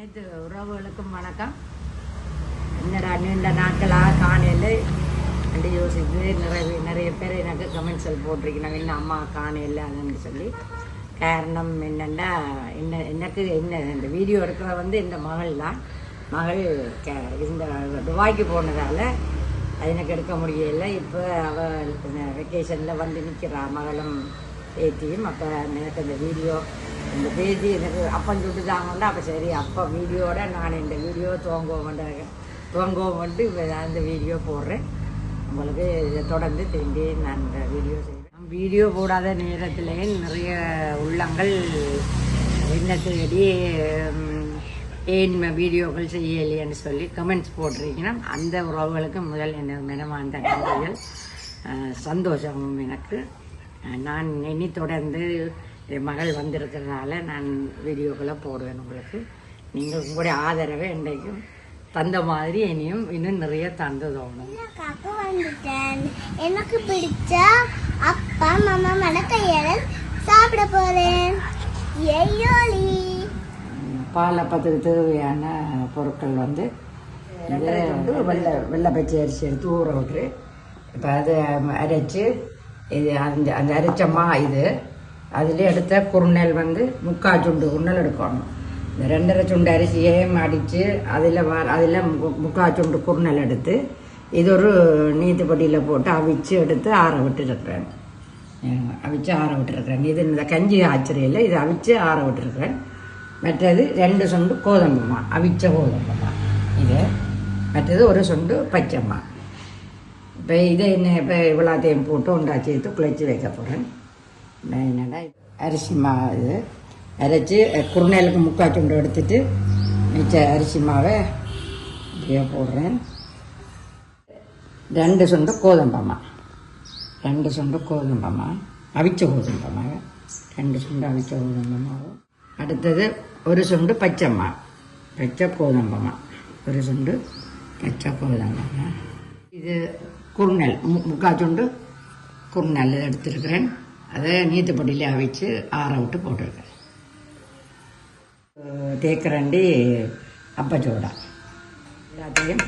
உறவுகளுக்கும் வணக்கம். என்னடா நீண்ட நாட்களாக காணையில் அப்படி யோசித்து நிறைய நிறைய பேர் எனக்கு கமெண்ட்ஸில் போட்டிருக்கிறாங்க. என்ன அம்மா காணையில் அதுன்னு சொல்லி. காரணம் என்னென்னா என்ன எனக்கு என்ன இந்த வீடியோ எடுக்கிற வந்து இந்த மகள் தான். மகள் க இந்த துபாய்க்கு போனதால் அது எனக்கு எடுக்க முடியல. இப்போ அவள் வெக்கேஷனில் வந்து நிற்கிறா. மகளும் பேத்தியும். அப்போ எனக்கு இந்த வீடியோ இந்த பேஜி எனக்கு அப்பன் சுட்டுதாங்கன்னா அப்போ சரி அப்போ வீடியோட நான் இந்த வீடியோ துவங்குவோம் துவங்குவோம்ட்டு இப்போ இப்ப நான் இந்த வீடியோ போடுறேன். உங்களுக்கு இதை தொடர்ந்து திரும்பி நான் இந்த வீடியோ செய்கிறேன் வீடியோ போடாத நேரத்திலேயே நிறைய உள்ளங்கள் என்ன தேடி ஏன் வீடியோக்கள் செய்யலையேன்னு சொல்லி கமெண்ட்ஸ் போட்டிருக்கீங்கன்னா அந்த உறவுகளுக்கு முதல் என்ன மனமார்ந்த நன்றிகள் சந்தோஷமும் எனக்கு. நான் இனி தொடர்ந்து என் மகள் வந்திருக்கிறதுனால நான் வீடியோக்களை போடுவேன் உங்களுக்கு. நீங்கள் உங்களுடைய ஆதரவை என்றைக்கும் தந்த மாதிரி இனியும் இன்னும் நிறைய தந்து தோணும். எனக்கு பிடிச்ச அப்பா மாமா மணக்கையல சாப்பிட போறேன். ஏயோலி பால் அப்பத்துக்கு தேவையான பொருட்கள் வந்து இது வந்து வெள்ளை வெள்ளை பச்சை அரிசி எடுத்து ஊற விட்டுரு. இப்போ அதை அரைச்சி இது அந்த அந்த அரைச்ச மா இது அதில் எடுத்த குருணல் வந்து முக்கால் சுண்டு குருணல் எடுக்கணும். இந்த ரெண்டரை சுண்டு அரிசியையும் அடித்து அதில் வ அதில் முக்கால் சுண்டு குருணல் எடுத்து இது ஒரு நீத்துப்பட்டியில் போட்டு அவிச்சு எடுத்து ஆற விட்டுருக்குறேன். அவிச்சு ஆற விட்டுருக்குறேன். இது இந்த கஞ்சி ஆச்சரியில் இது அவிச்சு ஆற விட்டுருக்குறேன். மற்றது ரெண்டு சொண்டு கோதம்புமா அவிச்ச கோதம்புமா இது மற்றது ஒரு சொண்டு பச்சைம்மா இப்போ இதை என்ன இப்போ இவ்வளோத்தையும் போட்டு ஒன்றா சேர்த்து குழைச்சி வைக்க போகிறேன் என்னடா அரிசி மாவு இது அரைச்சி குருணைலுக்கு முக்கால் சுண்டு எடுத்துட்டு மிச்ச அரிசி மாவை இப்படியே போடுறேன். ரெண்டு சொண்டு கோதம்பம்மா ரெண்டு சொண்டு கோதம்பம்மா அவிச்ச கோதும்பம்மா ரெண்டு சொண்டு அவிச்ச கோதும்பம்மாவும் அடுத்தது ஒரு சொண்டு பச்சைம்மா பச்சை கோதும்பம்மா ஒரு சொண்டு பச்சை கோதம்பம்மா இது குருணல் மு முக்கால் சொண்டு குறுநெல் எடுத்துருக்கிறேன். அதை நீத்துப்பட்டியில் அவிச்சு ஆற விட்டு போட்டிருக்கேன் தேக்கரண்டி அப்பச்சோடா எல்லாத்தையும்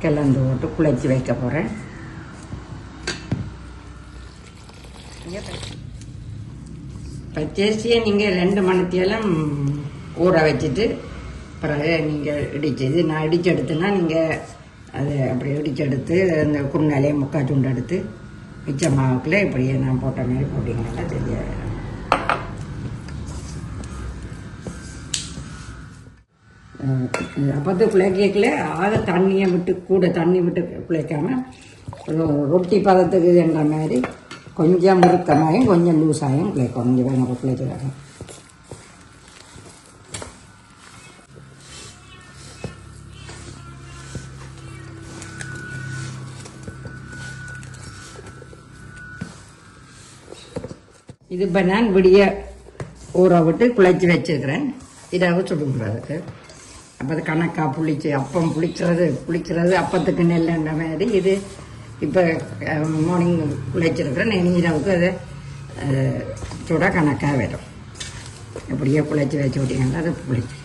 கிளந்து போட்டு குளிச்சு வைக்க போகிறேன் பச்சரிசியை நீங்கள் ரெண்டு மணித்தியெல்லாம் ஊற வச்சுட்டு பிறகு நீங்கள் இடிச்சு இது நான் இடிச்சு எடுத்தேன்னா நீங்கள் அதை அப்படி இடிச்சு எடுத்து அந்த குறுநாளையே முக்கால் துண்டு எடுத்து மிச்ச மாவுக்குள்ளே இப்படியே நான் போட்ட மாதிரி போட்டிங்கன்னா தெரியாது. அப்போது குழைக்கல ஆக தண்ணியை விட்டு கூட தண்ணி விட்டு குழைக்காம ரொட்டி பதத்துக்கு என்ற மாதிரி கொஞ்சம் முறுக்கமாயும் கொஞ்சம் லூஸாயும் குழைக்கணும் கொஞ்சம் வேணும் குழைக்கிறாங்க இது இப்போ நான் விடிய ஊற விட்டு குழைச்சி வச்சிருக்கிறேன். இதாகவும் சுடுங்கிறதுக்கு அப்போ அது கணக்காக புளிச்சு அப்பம் புளிக்கிறது புளிக்கிறது அப்பத்துக்கு நெல்லுன்ற மாதிரி இது இப்போ மார்னிங் குழைச்சிருக்கிறேன் இனி இரவுக்கு அது சுட கணக்காக வரும். அப்படியே குழைச்சி வச்சு விட்டீங்கன்னா அது புளிச்சு.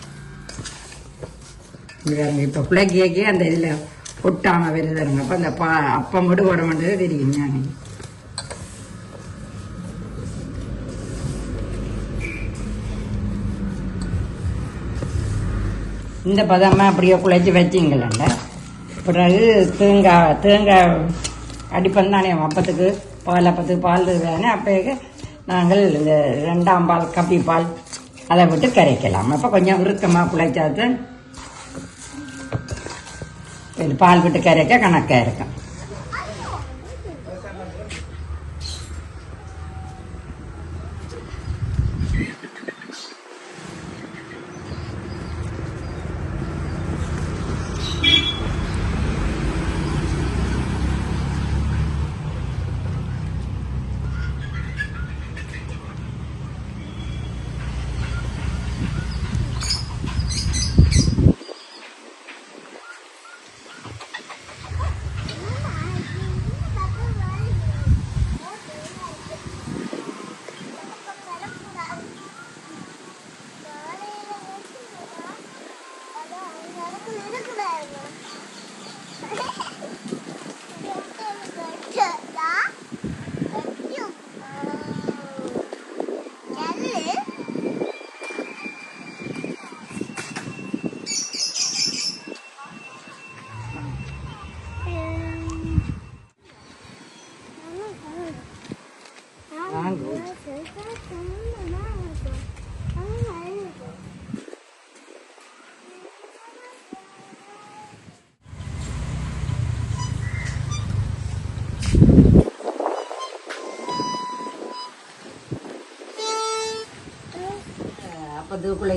இது இப்போ பிள்ளைக்கு அந்த இதில் ஒட்டாமல் வருதுங்க அப்போ அந்த பா அப்பம் மட்டும் போட தெரியும்? ஞானி இந்த பதமாக அப்படியே குழைச்சி வச்சிங்களேண்ட. பிறகு தேங்காய் தேங்காய் அடிப்பம் தானே அப்பத்துக்கு பால் அப்பத்துக்கு பால் வேணும் அப்போ நாங்கள் இந்த ரெண்டாம் பால் கப்பி பால் அதை விட்டு கரைக்கலாம். அப்போ கொஞ்சம் இறுக்கமாக குழைச்சாத்து பால் விட்டு கரைக்க கணக்காக இருக்கும்.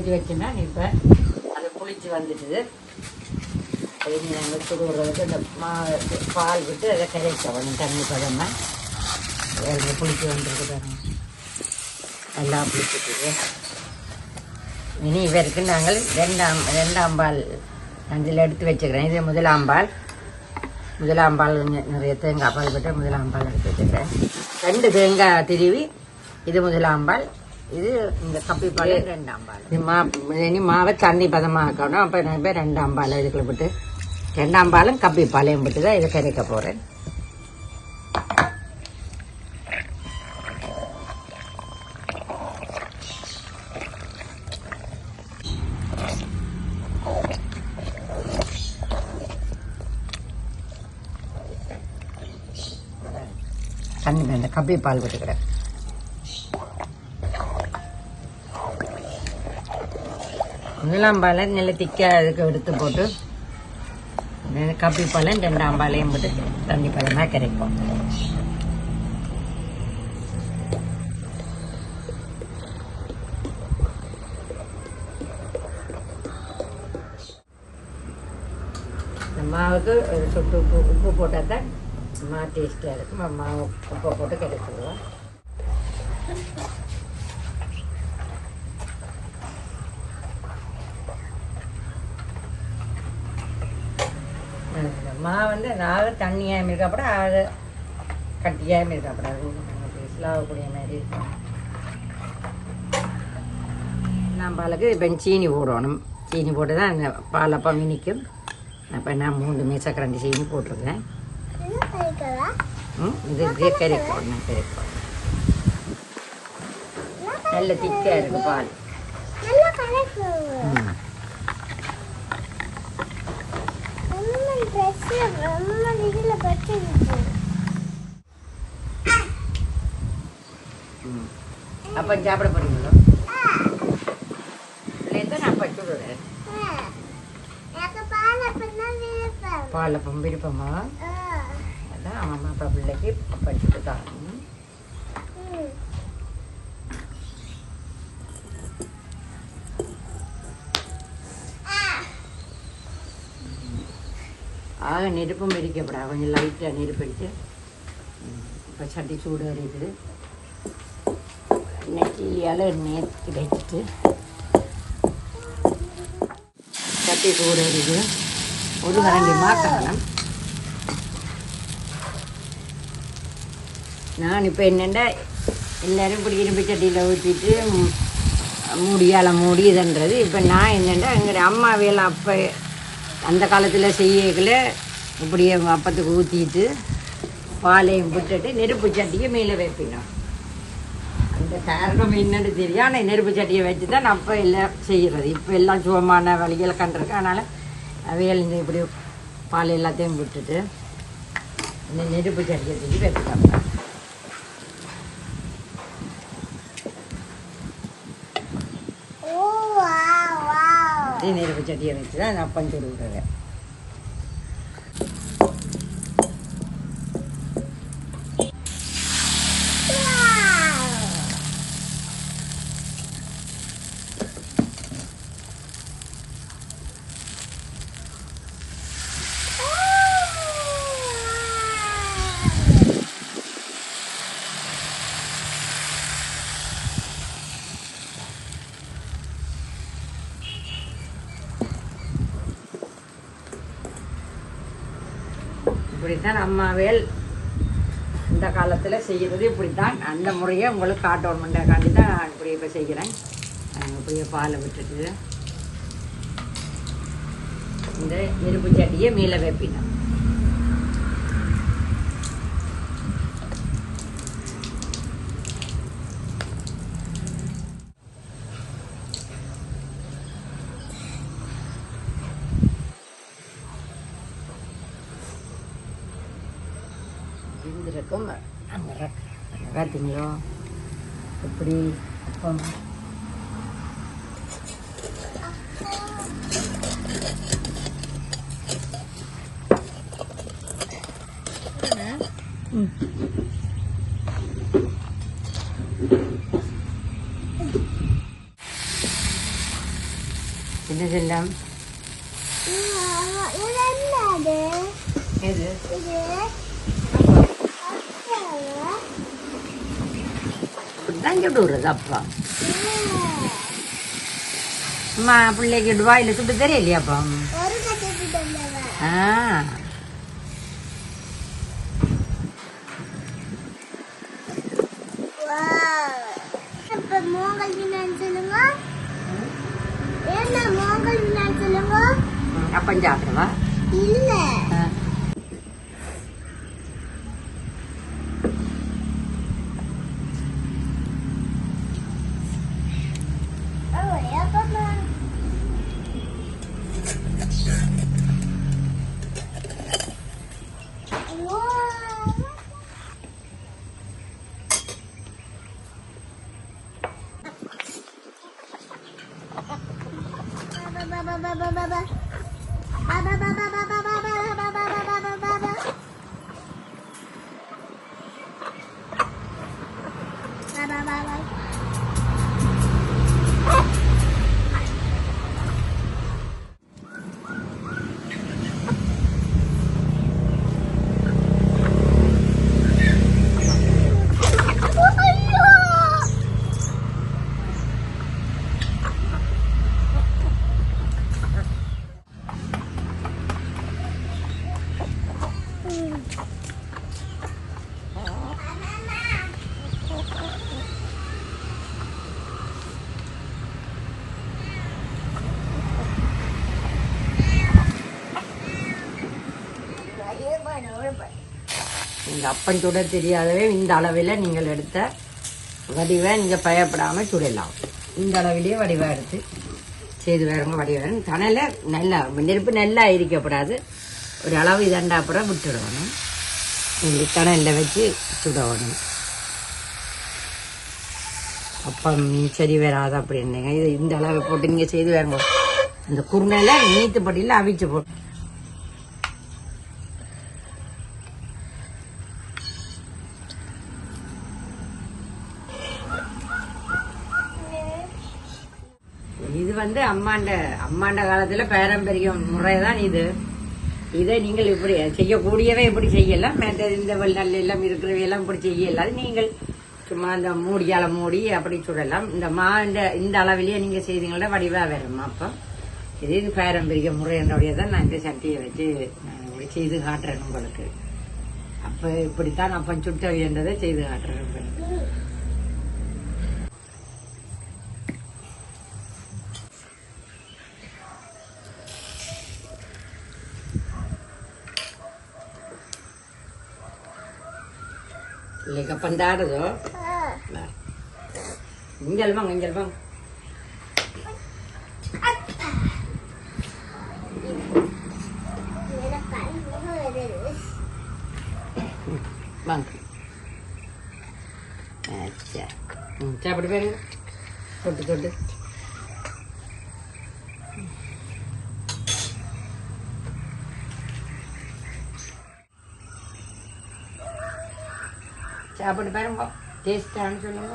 இது வச்சுன்னா இப்போ அது குளிச்சு வந்துட்டுது. இனி நாங்கள் சுடுறதுக்கு அந்த மா பால் விட்டு அதை கரைக்க தண்ணி பதமாக வேறு குளிச்சு வந்துருக்கு பாருங்க. எல்லாம் குளிச்சுட்டு இனி இவருக்கு நாங்கள் ரெண்டாம் ரெண்டாம் பால் அஞ்சில் எடுத்து வச்சுக்கிறேன். இது முதலாம் பால். முதலாம் பால் நிறைய தேங்காய் பால் விட்டு முதலாம் பால் எடுத்து வச்சுக்கிறேன். ரெண்டு தேங்காய் திருவி இது முதலாம் பால். இது இந்த கப்பி பால் ரெண்டாம் பால். இது மா இனி மாவை தண்ணி பதமாக்கணும் அப்போ நான் போய் ரெண்டாம் பால் இதுக்குள்ள விட்டு ரெண்டாம் பாலும் கப்பி பாலையும் விட்டு தான் இதை கரைக்க போகிறேன் தண்ணி இந்த கப்பி பால் விட்டுக்கிறேன் முதலாம் பாலை நல்ல திக்காக அதுக்கு எடுத்து போட்டு இந்த கப்பி பாலும் ரெண்டாம் பாலையும் போட்டு தண்ணி பழமாக கிடைக்கும். இந்த மாவுக்கு ஒரு சொட்டு உப்பு உப்பு போட்டால் தான் மா டேஸ்ட்டாக இருக்கும். மாவு உப்பை போட்டு கிடைச்சிடுவோம் மாவு வந்து நாலு தண்ணியாக இருக்கப்பட அது கட்டியாக இருக்கப்படாது நமக்கு இஸ்லாவக்கூடிய மாதிரி இருக்கும். நான் பாலுக்கு இப்போ சீனி போடணும். சீனி போட்டு தான் அந்த பால் அப்போ மினிக்கும் அப்போ நான் மூணு மீசக்கரண்டி சீனி போட்டிருக்கேன். இது கறி போடணும் கறி போடணும். நல்ல திக்காக இருக்குது பால். ம். ரொம்ப ட்ரெஸ் ரொம்ப இதுல பட்டுச்சு ம் அப்போ சாப்பிட போறீங்களோ? இல்லை நான் பட்டு விடுறேன் எனக்கு பால் அப்பதான் விருப்பம் அதான் அம்மா அப்பா பிள்ளைக்கு படிச்சுட்டு தாங்க ஆக நெருப்பும் வெடிக்கப்படா கொஞ்சம் லைட்டாக நெருப்பு அடிச்சு இப்போ சட்டி சூடு இருக்குது நெட்டியால் நேற்று வச்சுட்டு சட்டி சூடு இருக்குது ஒரு கரண்டி மாக்காலம் நான் இப்போ என்னென்னா எல்லோரும் இப்படி இரும்பு சட்டியில் ஊற்றிட்டு மூடியால் மூடி இதுன்றது இப்போ நான் என்னென்னா எங்கள் அம்மாவியெல்லாம் அப்போ அந்த காலத்தில் செய்யல இப்படியே அப்பத்துக்கு ஊற்றிட்டு பாலையும் விட்டுட்டு நெருப்பு சட்டியை மேலே வைப்பினோம். அந்த காரணம் என்னன்னு தெரியும். ஆனால் நெருப்பு சட்டியை வச்சு தான் அப்போ எல்லாம் செய்கிறது இப்போ எல்லாம் சுகமான வழிகள் கண்டிருக்கு. அதனால் இந்த இப்படி பால் எல்லாத்தையும் விட்டுட்டு இந்த நெருப்பு சட்டியை தூக்கி அதே நெருப்பு சட்டியை வச்சு தான் நான் அப்பம் சுடு இப்படித்தான் அம்மாவேல் இந்த காலத்தில் செய்கிறது இப்படித்தான் அந்த முறையை உங்களுக்கு காட்டணுமெண்டாக்காண்டி தான் நான் இப்படி இப்போ செய்கிறேன். நான் இப்படியே பாலை விட்டுட்டு இந்த இருப்பு சட்டியை மேலே வைப்பினேன் பார்த்தீங்களோ எப்படி அப்பம் சுட்டு விடுறது அப்பா அம்மா பிள்ளைக்கு வாயில சுட்டு தெரியலையா அப்பா ஒரு கட்டிட்டு தந்தவ ஆ இப்ப மோங்கல் வினான்னு சொல்லுங்க என்ன மோங்கல் வினான்னு சொல்லுங்க அப்பம் சாப்பிடுவா இல்ல ஆ. இந்த அப்பன் சுட தெரியாதவே இந்த அளவில் நீங்கள் எடுத்த வடிவை நீங்கள் பயப்படாமல் சுடலாம். இந்த அளவிலேயே வடிவாக எடுத்து செய்து வரவங்க வடிவம் தனையில் நல்லா நெருப்பு நல்லா எரிக்கப்படாது. ஒரு அளவு இதண்டா அப்புறம் விட்டுடணும். நீங்கள் தனையில் வச்சு சுடணும். அப்பம் சரி வராது அப்படின்னீங்க இது இந்த அளவு போட்டு நீங்கள் செய்து வரணும் இந்த குருணையில் நீத்து படியில் அவிச்சு போட்டு இது வந்து அம்மாண்ட அம்மாண்ட காலத்துல பாரம்பரியம் முறைதான் இது. இதை நீங்கள் இப்படி செய்யக்கூடியவை இப்படி செய்யலாம். மற்ற இந்த வெள்ளல் எல்லாம் இருக்கிறவை எல்லாம் இப்படி செய்யலாம். நீங்கள் சும்மா இந்த மூடியால மூடி அப்படி சுடலாம். இந்த மா இந்த இந்த அளவிலேயே நீங்கள் செய்தீங்களா வடிவாக வரும். அப்போ இது இது பாரம்பரிய முறையினுடைய தான் நான் இந்த சட்டியை வச்சு நான் செய்து காட்டுறேன் உங்களுக்கு. அப்போ இப்படித்தான் அப்போ சுட்ட வேண்டதை செய்து காட்டுறேன் உங்களுக்கு. இல்லைக்கா பந்தாடுதோ இங்கல் வாங்க இங்கல் வாங்க வாங்க அச்சா ம் சாப்பிட்டு பாருங்க தொட்டு தொட்டு சாப்பிட்டு பாருங்க. டேஸ்டான்னு சொல்லுங்க.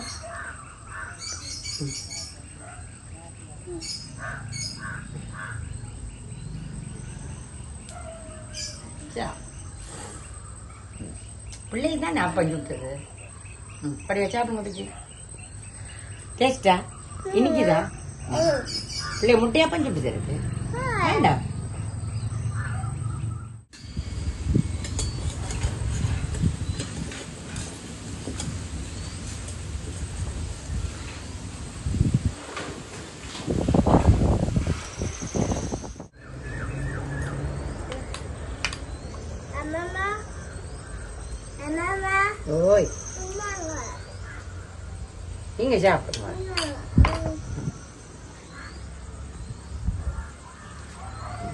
பிள்ளைக்கு தான் நான் அப்பம் சுட்டுது ம் படியா சாப்பிடுங்க பிச்சு டேஸ்டா இனிக்குதா? பிள்ளை முட்டையாப்பம் சுட்டு தருது வேண்டாம். நீங்க சாப்பிடுங்க இந்தாங்க.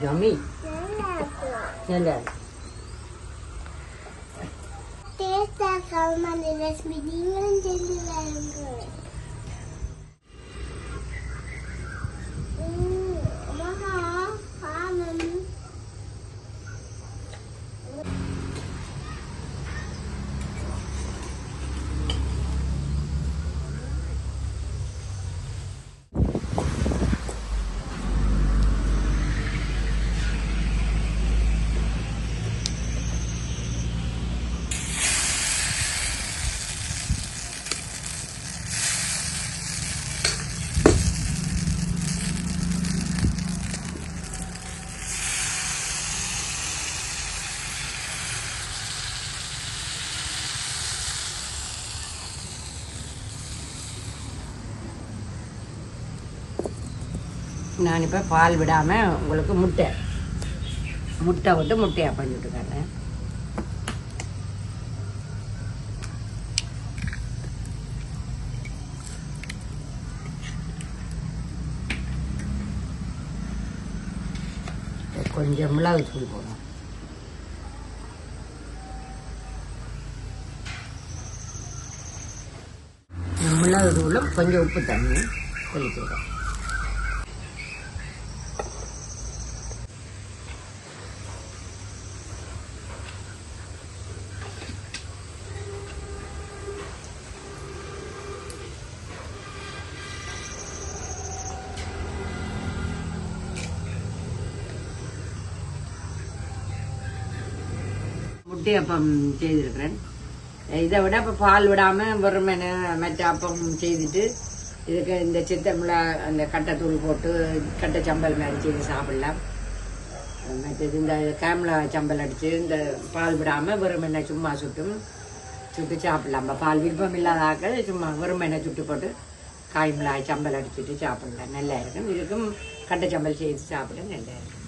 ஜமி நல்லா இருக்கு. நல்லா டேஸ்டா கலமான ரெசிபி நீங்களும் செஞ்சு பாருங்க ம், அம்மா, ஆமாம். நான் இப்போ பால் விடாமல் உங்களுக்கு முட்டை. முட்டை விட்டு முட்டையாக பண்ணிட்டு தரேன் கொஞ்சம் மிளகு தூள் போடும் மிளகு தூளும் கொஞ்சம் உப்பு தண்ணி தெளிச்சுக்கிறேன். முட்டை அப்பம் செய்திருக்கிறேன். இதை விட இப்போ பால் விடாமல் வெறும் மற்ற அப்பம் செய்துட்டு இதுக்கு இந்த சித்தமிழ அந்த கட்டைத்தூள் போட்டு கட்டை சம்பல் மாதிரி செய்து சாப்பிடலாம். மற்றது இந்த கேமலா சம்பல் அடித்து இந்த பால் விடாமல் வெறுமனே சும்மா சுட்டும் சுட்டு சாப்பிடலாம். பால் விருப்பம் இல்லாத ஆக்கள் சும்மா வெறுமனே சுட்டு போட்டு காய் மிளகாய் சம்பல் அடிச்சுட்டு சாப்பிடலாம். நல்லா இருக்கும். இதுக்கும் கட்டை சம்பல் செய்து சாப்பிட நல்லா இருக்கும்.